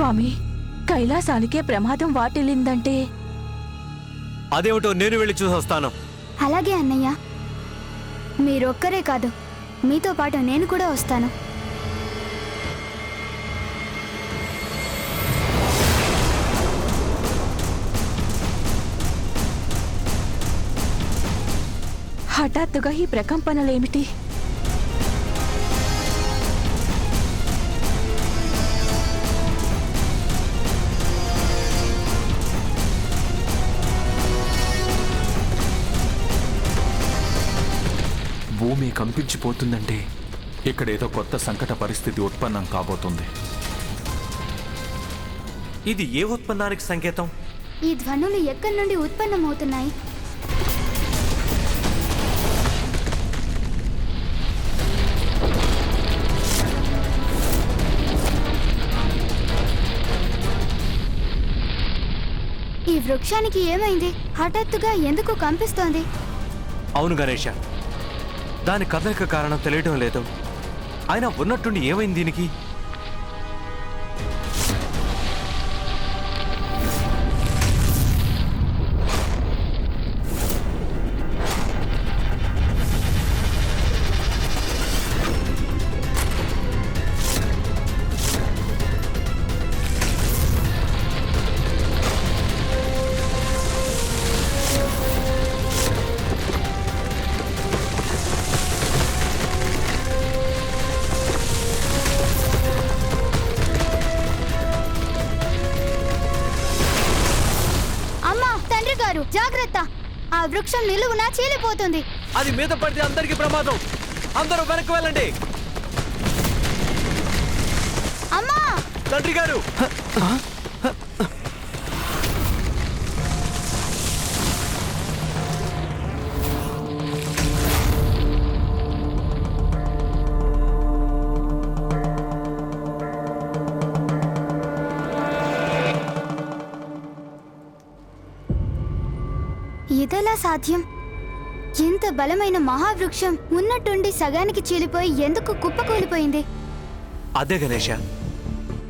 స్వామి కైలాసానికే ప్రమాదం వాటిల్లిందంటే. అదేమిటో నేను వెళ్ళి చూసొస్తాను అలాగే అన్నయ్య. మీరొక్కరే కాదు మీతో పాటు నేను కూడా వస్తాను. హఠాత్తుగా ఈ ప్రకంపనలేమిటి? భూమి కంపించిపోతుందంటే ఇక్కడ ఏదో కొత్త సంకట పరిస్థితి ఉత్పన్నం కాబోతుంది. ఇది ఏ ఉత్పన్నానికి సంకేతం? ఈ ధ్వనులు ఎక్కడి నుండి ఉత్పన్నమవుతున్నాయి? ఈ వృక్షానికి ఏమైంది? హఠాత్తుగా ఎందుకు కంపిస్తోంది? అవును గణేష. దాని కదలిక కారణం తెలియటం లేదు. ఆయన ఉన్నట్టుండి ఏమైంది దీనికి? చీలిపోతుంది. అది మీద పడితే అందరికీ ప్రమాదం. అందరూ వెనక్కి వెళ్ళండి. అమ్మా! తండ్రి గారు! ఇదెలా సాధ్యం? ఇంత బలమైన మహావృక్షం ఉన్నట్టుండి సగానికి చీలిపోయి ఎందుకు కుప్పకూలిపోయింది అదే గణేష.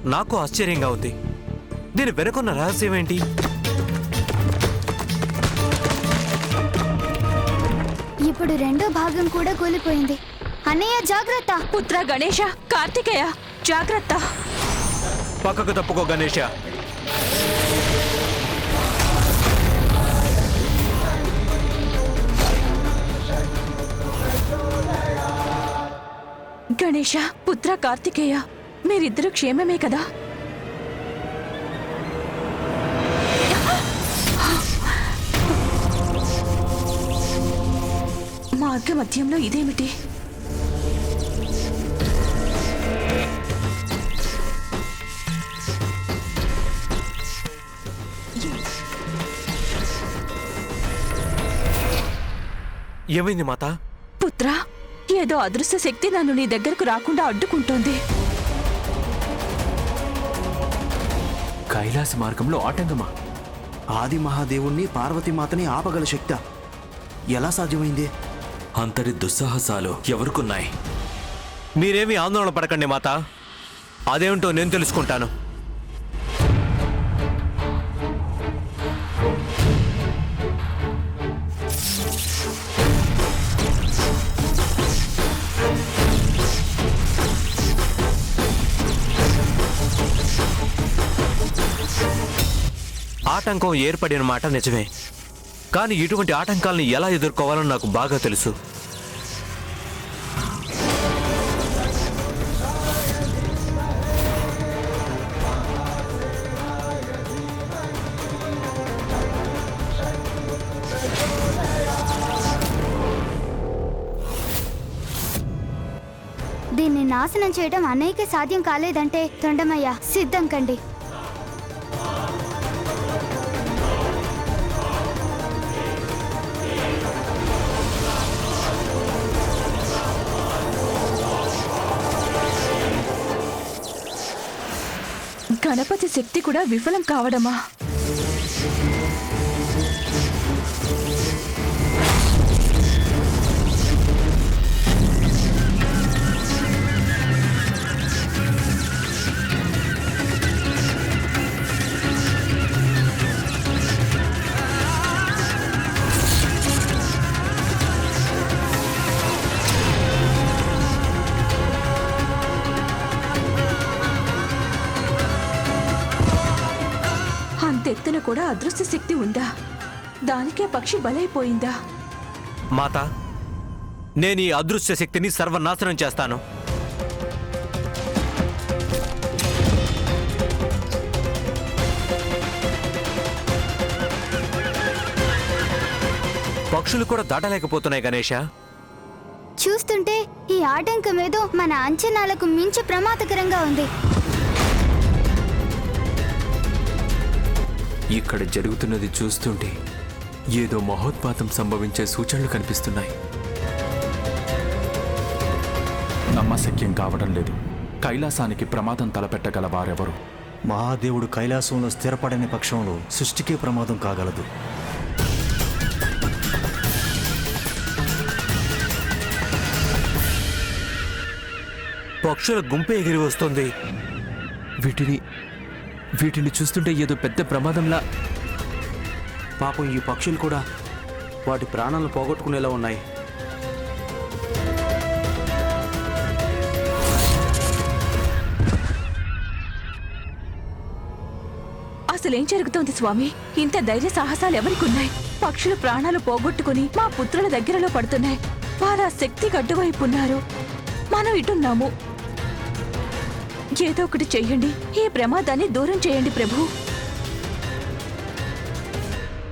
నాకు ఆశ్చర్యంగా ఉంది. దీని వెనుకున్న రహస్యం ఏంటి? ఇప్పుడు రెండో భాగం కూడా కూలిపోయింది. అన్నయ్య జాగ్రత్త. పుత్ర గణేష కార్తికేయ జాగ్రత్త. పక్కకు తప్పుకో గణేష. గణేష పుత్ర కార్తికేయ మీరిద్దరు క్షేమమే కదా? మార్గ మధ్యంలో ఇదేమిటి? ఏమైంది మాత? పుత్ర? ఏదో అదృశ్య శక్తి నన్ను నీ దగ్గరకు రాకుండా అడ్డుకుంటోంది. కైలాస మార్గంలో ఆటంకమా? ఆది మహాదేవుణ్ణి పార్వతీమాతని ఆపగల శక్త. ఎలా సాధ్యమైంది? అంతటి దుస్సాహసాలు ఎవరికున్నాయి? మీరేమీ ఆందోళన పడకండి మాత. అదేమిటో నేను తెలుసుకుంటాను. ఆటంకం ఏర్పడిన మాట నిజమే. కానీ ఇటువంటి ఆటంకాలను ఎలా ఎదుర్కోవాలో నాకు బాగా తెలుసు. దీన్ని నాశనం చేయడం అన్నయ్యకి సాధ్యం కాలేదంటే తొండమయ్య సిద్ధం కండి. గణపతి శక్తి కూడా విఫలం కావడమా? కూడా అదృశ్య శక్తి ఉందా? దానికే పక్షి బలైపోయిందా? మాత నేను ఈ అదృశ్య శక్తిని సర్వనాశనం చేస్తాను. పక్షులు కూడా దాటలేకపోతున్నాయి గణేష. చూస్తుంటే ఈ ఆటంకం ఏదో మన అంచనాలకు మించి ప్రమాదకరంగా ఉంది. ఇక్కడ జరుగుతున్నది చూస్తుంటే ఏదో మహోత్పాతం సంభవించే సూచనలు కనిపిస్తున్నాయి. నమ్మశక్యం కావడం లేదు. కైలాసానికి ప్రమాదం తలపెట్టగల వారెవరు? మహాదేవుడు కైలాసంలో స్థిరపడని పక్షంలో సృష్టికే ప్రమాదం కాగలదు. పక్షుల గుంపు ఎగిరి వస్తుంది. వీటిని వీటిని చూస్తుంటే ఏదో పెద్ద ప్రమాదంలా. పాపం ఈ పక్షులు కూడా వాటి ప్రాణాలను పోగొట్టుకునేలా ఉన్నాయి. అసలేం జరుగుతోంది స్వామి? ఇంత ధైర్య సాహసాలు ఎవరికి ఉన్నాయి పక్షులు ప్రాణాలు పోగొట్టుకుని మా పుత్రుల దగ్గరలో పడుతున్నాయి. వారు ఆ శక్తి గడ్డువైపు ఉన్నారు మనం ఇటున్నాము ఏదో ఒకటి చెయ్యండి. ఈ ప్రమాదాన్ని దూరం చేయండి ప్రభు.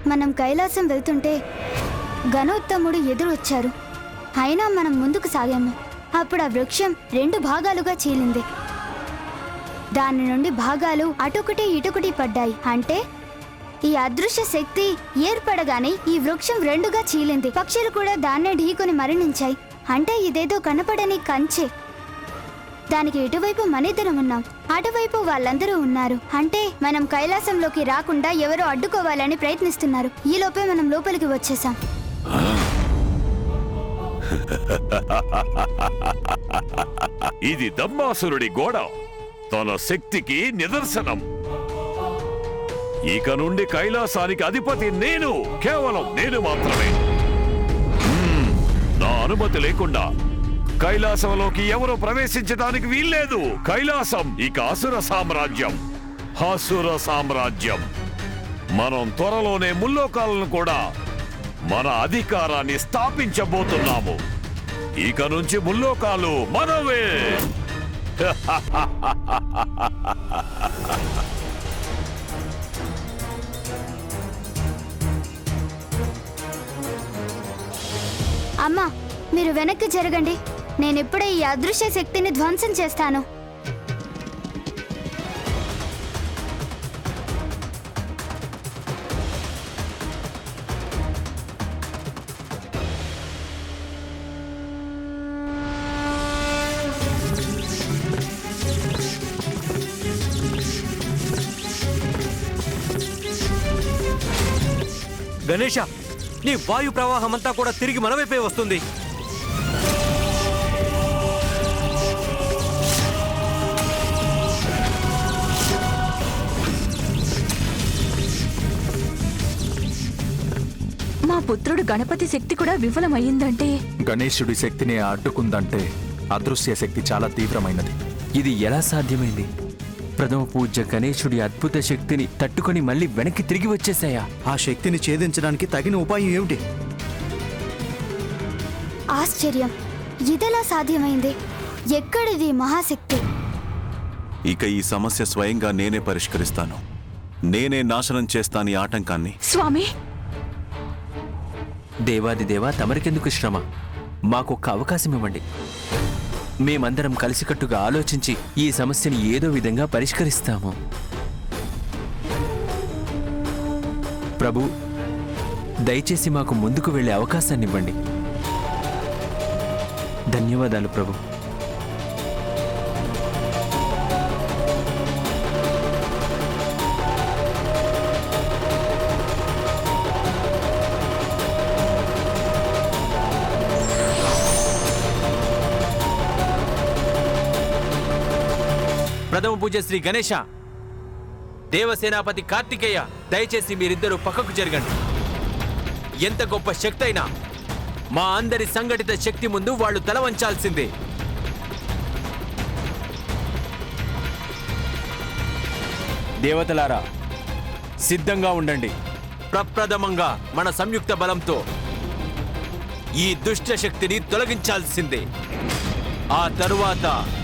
మనం కైలాసం వెళ్తుంటే గణోత్తముడు ఎదురు వచ్చారు. అయినా మనం ముందుకు సాగాము. అప్పుడు ఆ వృక్షం రెండు భాగాలుగా చీలింది. దాని నుండి భాగాలు అటొకటి ఇటొకటి పడ్డాయి. అంటే ఈ అదృశ్య శక్తి ఏర్పడగానే ఈ వృక్షం రెండుగా చీలింది. పక్షులు కూడా దాన్నే ఢీకొని మరణించాయి. అంటే ఇదేదో కనపడని కంచె. దానికి ఇటువైపు మనిద్దరం ఉన్నాం. అటువైపు వాళ్ళందరూ ఉన్నారు. అంటే మనం కైలాసంలోకి రాకుండా ఎవరో అడ్డుకోవాలని ప్రయత్నిస్తున్నారు. ఈ లోపే మనం లోపలికి వచ్చేసాం. ఇది దమ్మాసురుడి గోడ. తన శక్తికి నిదర్శనం. ఇక నుండి కైలాసానికి అధిపతి నేను. కేవలం నేను మాత్రమే. నా అనుమతి లేకుండా కైలాసంలోకి ఎవరు ప్రవేశించడానికి వీల్లేదు. కైలాసం ఇక అసుర సామ్రాజ్యం. హసుర సామ్రాజ్యం. మనం త్వరలోనే ముల్లోకాలను కూడా మన అధికారాన్ని స్థాపించబోతున్నాము. ఇక నుంచి ముల్లోకాలు మనవే. అమ్మా మీరు వెనక్కి జరగండి. నేనెప్పుడే ఈ అదృశ్య శక్తిని ధ్వంసం చేస్తాను. గణేష నీ వాయు ప్రవాహం అంతా కూడా తిరిగి మన వైపే వస్తుంది. పుత్రుడు గణపతి శక్తి కూడా విఫలమయ్యిందంటే? గణేశుడి శక్తిని అడ్డుకుందంటే అదృశ్య శక్తి చాలా తీవ్రమైనది. ఇది ఎలా సాధ్యమైంది? ప్రథమ పూజ్య గణేశుడి అద్భుత శక్తిని తట్టుకొని మళ్ళీ వెనక్కి తిరిగి వచ్చేసాయా ఆ శక్తిని ఛేదించడానికి తగిన ఉపాయం ఏమిటి? ఆశ్చర్యం. ఇదెలా సాధ్యమైంది? ఎక్కడిది మహాశక్తి? ఇక ఈ సమస్య స్వయంగా నేనే పరిష్కరిస్తాను. నేనే నాశనం చేస్తాను ఈ ఆటంకాన్ని. స్వామి దేవాది దేవా తమరికెందుకు శ్రమ? మాకొక్క అవకాశం ఇవ్వండి. మేమందరం కలిసికట్టుగా ఆలోచించి ఈ సమస్యని ఏదో విధంగా పరిష్కరిస్తాము. ప్రభు దయచేసి మాకు ముందుకు వెళ్ళే అవకాశాన్ని ఇవ్వండి. ధన్యవాదాలు ప్రభు. ప్రథమ పూజ శ్రీ గణేష. దేవసేనాపతి కార్తికేయ దయచేసి మీరిద్దరూ పక్కకు జరగండి. ఎంత గొప్ప శక్తి అయినా మా అందరి సంఘటిత శక్తి ముందు వాళ్ళు తల వంచాల్సిందే. దేవతలారా సిద్ధంగా ఉండండి. ప్రప్రథమంగా మన సంయుక్త బలంతో ఈ దుష్ట శక్తిని తొలగించాల్సిందే. ఆ తరువాత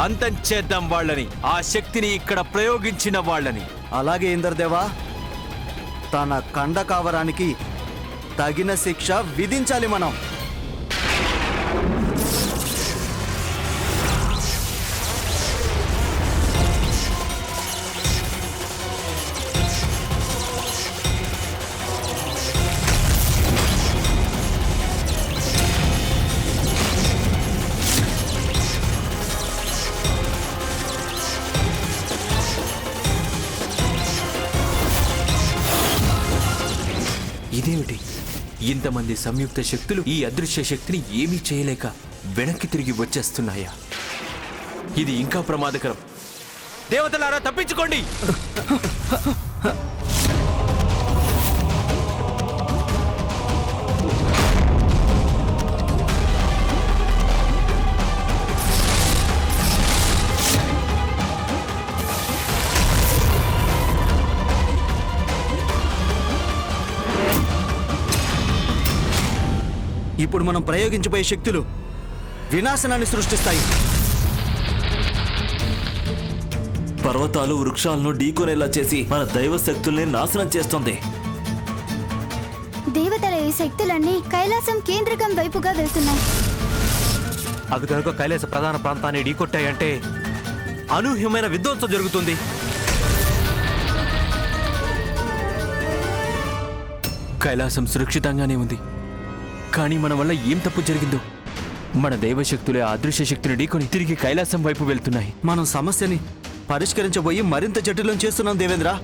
అంతం చేద్దాం వాళ్ళని. ఆ శక్తిని ఇక్కడ ప్రయోగించిన వాళ్ళని. అలాగే ఇంద్రదేవా తన కండ కావరానికి తగిన శిక్ష విధించాలి మనం. ఇంతమంది సంయుక్త శక్తులు ఈ అదృశ్య శక్తిని ఏమీ చేయలేక వెనక్కి తిరిగి వచ్చేస్తున్నాయా? ఇది ఇంకా ప్రమాదకరం. దేవతలారా తప్పించుకోండి! ఇప్పుడు మనం ప్రయోగించబోయే శక్తులు వినాశనాన్ని సృష్టిస్తాయి. పర్వతాలు వృక్షాలను ఢీకొనేలా చేసి మన దైవ శక్తుల్ని నాశనం చేస్తుంది. దేవతల ఈ శక్తులన్నీ కైలాసం కేంద్రకం వైపుగా వెళ్తున్నాయి. అవి కనుక కైలాస ప్రధాన ప్రాంతాన్ని ఢీకొట్టాయంటే అనూహ్యమైన విధ్వంసం జరుగుతుంది. కైలాసం సురక్షితంగానే ఉంది. కానీ మన వల్ల ఏం తప్పు జరిగిందో? మన దైవశక్తులే అదృశ్య శక్తిని ఢీకొని తిరిగి కైలాసం వైపు వెళ్తున్నాయి. మనం సమస్యని పరిష్కరించబోయి మరింత జటిలం చేస్తున్నాం దేవేంద్ర?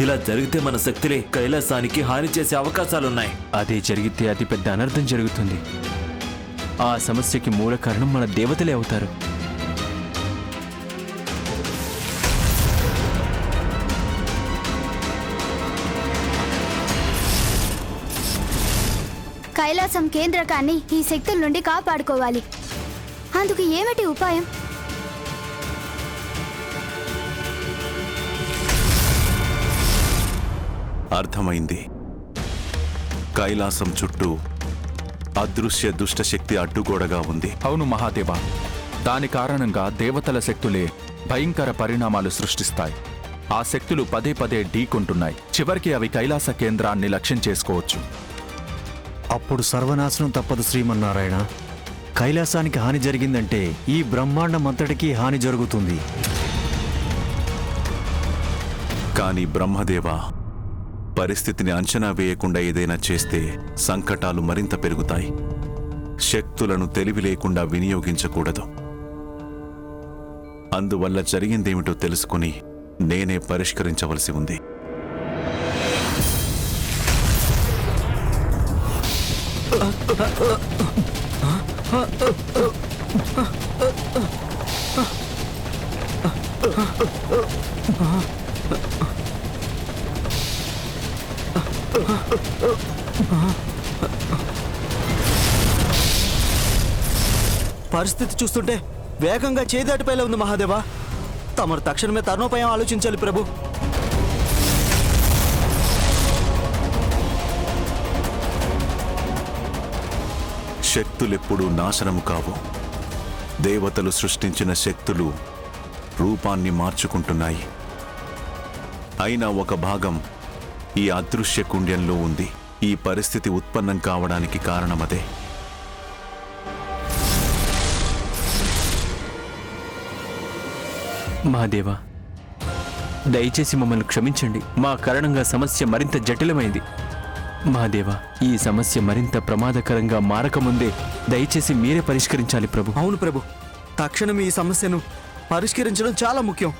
ఇలా జరిగితే మన శక్తులే కైలాసానికి హాని చేసే అవకాశాలున్నాయి. అదే జరిగితే అతిపెద్ద అనర్థం జరుగుతుంది. ఆ సమస్యకి మూల కారణం మన దేవతలే అవుతారు. కైలాసం కేంద్రకాన్ని ఈ శక్తుల నుండి కాపాడుకోవాలి. అందుకు ఏమిటి ఉపాయం? అర్థమైంది. కైలాసం చుట్టూ అదృశ్య దుష్టశక్తి అడ్డుగోడగా ఉంది. అవును మహాదేవ. దాని కారణంగా దేవతల శక్తులే భయంకర పరిణామాలు సృష్టిస్తాయి. ఆ శక్తులు పదే పదే ఢీకొంటున్నాయి. చివరికి అవి కైలాస కేంద్రాన్ని లక్ష్యం చేసుకోవచ్చు. అప్పుడు సర్వనాశనం తప్పదు శ్రీమన్నారాయణ. కైలాసానికి హాని జరిగిందంటే ఈ బ్రహ్మాండం అంతటికీ హాని జరుగుతుంది. కానీ బ్రహ్మదేవ పరిస్థితిని అంచనా వేయకుండా ఏదైనా చేస్తే సంకటాలు మరింత పెరుగుతాయి. శక్తులను తెలివి లేకుండా వినియోగించకూడదు. అందువల్ల జరిగిందేమిటో తెలుసుకుని నేనే పరిష్కరించవలసి ఉంది. పరిస్థితి చూస్తుంటే వేగంగా చేదాటిపైలా ఉంది మహాదేవా. తమరు తక్షణమే తరుణోపాయం ఆలోచించాలి ప్రభు. శక్తులెప్పుడూ నాశనము కావు. దేవతలు సృష్టించిన శక్తులు రూపాన్ని మార్చుకుంటున్నాయి. అయినా ఒక భాగం ఈ అదృశ్య కుండ్యంలో ఉంది. ఈ పరిస్థితి ఉత్పన్నం కావడానికి కారణమదే. మహాదేవా దయచేసి మమ్మల్ని క్షమించండి. మా కారణంగా సమస్య మరింత జటిలమైంది. మహాదేవా ఈ సమస్య మరింత ప్రమాదకరంగా మారకముందే దయచేసి మీరే పరిష్కరించాలి ప్రభు. అవును ప్రభు. తక్షణం ఈ సమస్యను పరిష్కరించడం చాలా ముఖ్యం.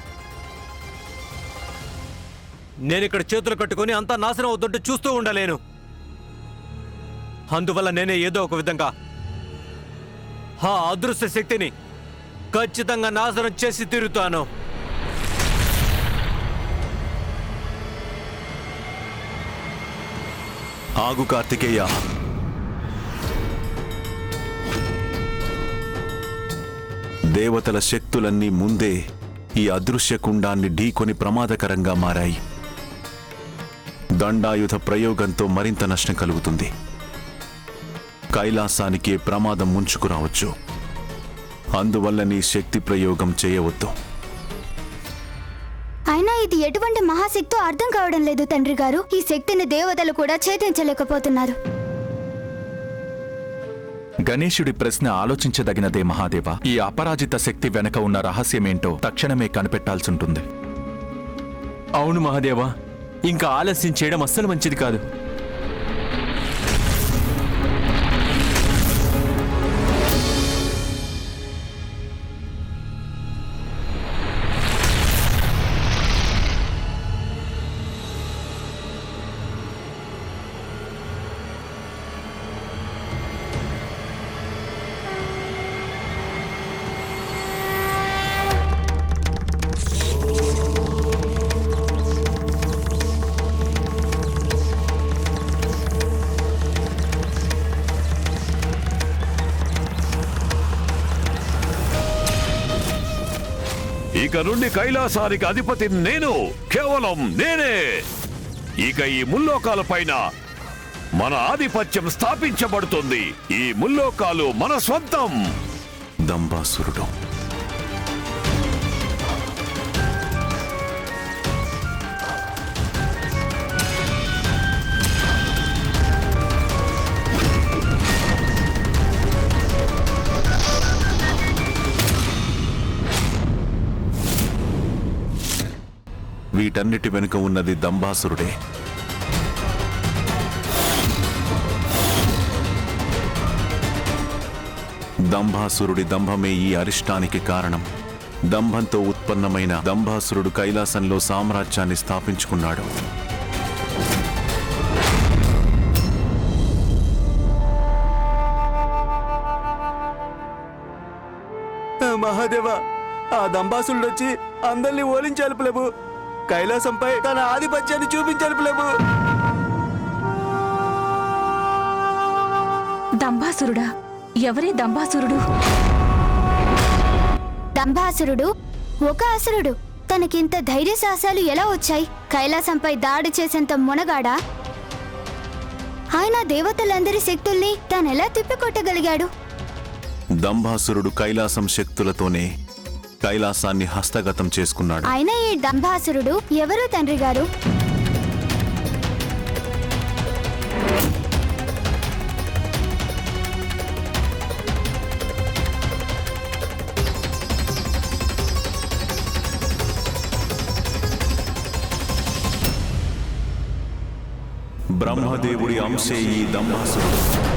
నేను ఇక్కడ చేతులు కట్టుకొని అంతా నాశనం అవుతుంటే చూస్తూ ఉండలేను. అందువల్ల నేనే ఏదో ఒక విధంగా ఆ అదృశ్య శక్తిని ఖచ్చితంగా నాశనం చేసి తీరుతాను. ఆగు కార్తికేయ. దేవతల శక్తులన్నీ ముందే ఈ అదృశ్య కుండాన్ని ఢీకొని ప్రమాదకరంగా మారాయి. దండాయుధ ప్రయోగంతో మరింత నష్టం కలుగుతుంది. కైలాసానికి ప్రమాదం ముంచుకురావచ్చు. అందువల్ల నీ శక్తి ప్రయోగం చేయవద్దు. ఎటువంటి మహాశక్తో అర్థం కావడం లేదు తండ్రి గారు. ఈ శక్తిని దేవతలు కూడా ఛేదించలేకపోతున్నారు. గణేశుడి ప్రశ్న ఆలోచించదగినదే మహాదేవ. ఈ అపరాజిత శక్తి వెనక ఉన్న రహస్యమేంటో తక్షణమే కనిపెట్టాల్సుంటుంది. అవును మహాదేవా. ఇంకా ఆలస్యం చేయడం అస్సలు మంచిది కాదు. ఇక నుండి కైలాసానికి అధిపతి నేను. కేవలం నేనే. ఇక ఈ ముల్లోకాల పైన మన ఆధిపత్యం స్థాపించబడుతుంది. ఈ ముల్లోకాలు మన స్వంతం. దంబాసురుడు. వీటన్నిటి వెనుక ఉన్నది దంబాసురుడే దంభాసురుడి దంభమే ఈ అరిష్టానికి కారణం. దంభంతో ఉత్పన్నమైన దంభాసురుడు కైలాసంలో సామ్రాజ్యాన్ని స్థాపించుకున్నాడు. మహాదేవ ఆ దంబాసుడు వచ్చి అందరినీ ఓలించాలి ప్రభు కైలాసంపై తన ఆధిపత్యాన్ని చూపించాలి ప్రభు దంభాసురుడా ఎవరే దంభాసురుడు? దంభాసురుడు ఒక అసురుడు. తనకింత ధైర్య సాహసాలు ఎలా వచ్చాయి? కైలాసంపై దాడి చేసేంత మునగాడా? ఆయన దేవతలందరి శక్తుల్ని తానెలా తిప్పికొట్టగలిగాడు? దంభాసురుడు కైలాసం శక్తులతోనే కైలాసాన్ని హస్తగతం చేసుకున్నాడు. ఆయన ఈ దంభాసురుడు ఎవరు తండ్రి గారు? బ్రహ్మదేవుడి అంశే ఈ దంభాసురుడు.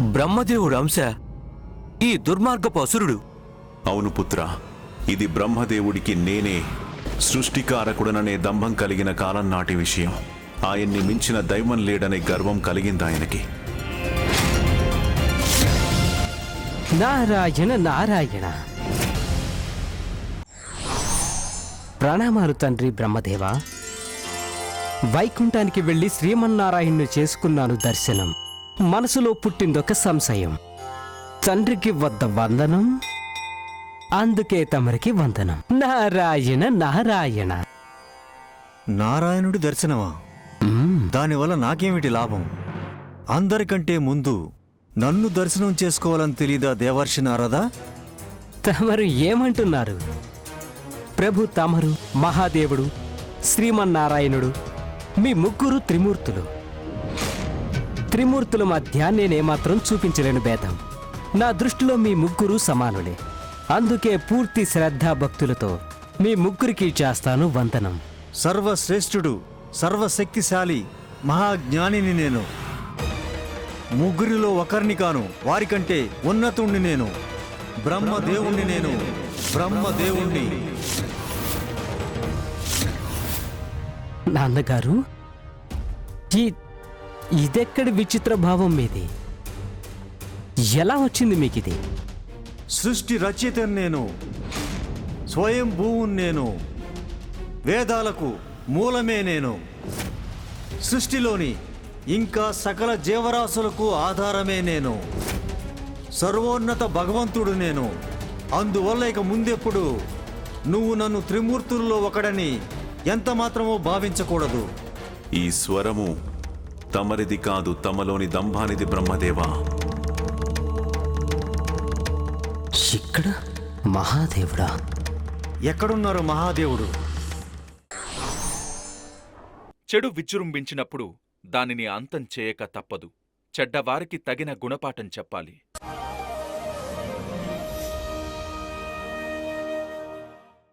బ్రహ్మదేవుడు అంశ ఈ దుర్మార్గపు అసురుడు. అవును పుత్ర ఇది బ్రహ్మదేవుడికి నేనే సృష్టికారకుడననే దంభం కలిగిన కాలం నాటి విషయం. ఆయన్ని మించిన దైవం లేడనే గర్వం కలిగింది ఆయనకి. నారాయణ నారాయణ ప్రణామాలు తండ్రి బ్రహ్మదేవ వైకుంఠానికి వెళ్ళి శ్రీమన్నారాయణ్ణి చేసుకున్నాను దర్శనం. మనసులో పుట్టిందొక సంశయం. తండ్రికి వద్ద వందనం అందుకే తమరికి వందనం. నారాయణ నారాయణ. నారాయణుడి దర్శనమా. దానివల్ల నాకేమిటి లాభం? అందరికంటే ముందు నన్ను దర్శనం చేసుకోవాలని తెలీదా దేవర్షి నారదా? తమరు ఏమంటున్నారు? ప్రభు తమరు మహాదేవుడు శ్రీమన్నారాయణుడు మీ ముగ్గురు త్రిమూర్తులు. త్రిమూర్తుల మధ్య నేనేమాత్రం చూపించలేను భేదం. నా దృష్టిలో మీ ముగ్గురు సమానులే. అందుకే పూర్తి శ్రద్ధా భక్తులతో మీ ముగ్గురికి చేస్తాను వందనం. సర్వశ్రేష్ఠుడు సర్వశక్తిశాలి మహాజ్ఞానిని నేను. ముగ్గురిలో ఒకరిని కాను వారికంటే ఉన్నతుణ్ణి నేను. బ్రహ్మదేవుణ్ణి నేను. బ్రహ్మదేవుణ్ణి నాన్నగారు ఇదెక్కడి విచిత్ర భావం మీది? ఎలా వచ్చింది మీకు ఇది సృష్టి రచయితను నేను. స్వయం భూవుని నేను. వేదాలకు మూలమే నేను. సృష్టిలోని ఇంకా సకల జీవరాశులకు ఆధారమే నేను. సర్వోన్నత భగవంతుడు నేను. అందువల్ల ఇక ముందెప్పుడు నువ్వు నన్ను త్రిమూర్తుల్లో ఒకడని ఎంత మాత్రమో భావించకూడదు. ఈ స్వరము తమరిది కాదు తమలోని దంభానిది బ్రహ్మదేవా. ఇక్కడ మహాదేవుడా? ఎక్కడున్నారు మహాదేవుడు? చెడు విజృంభించినప్పుడు దానిని అంతం చేయక తప్పదు. చెడ్డవారికి తగిన గుణపాఠం చెప్పాలి.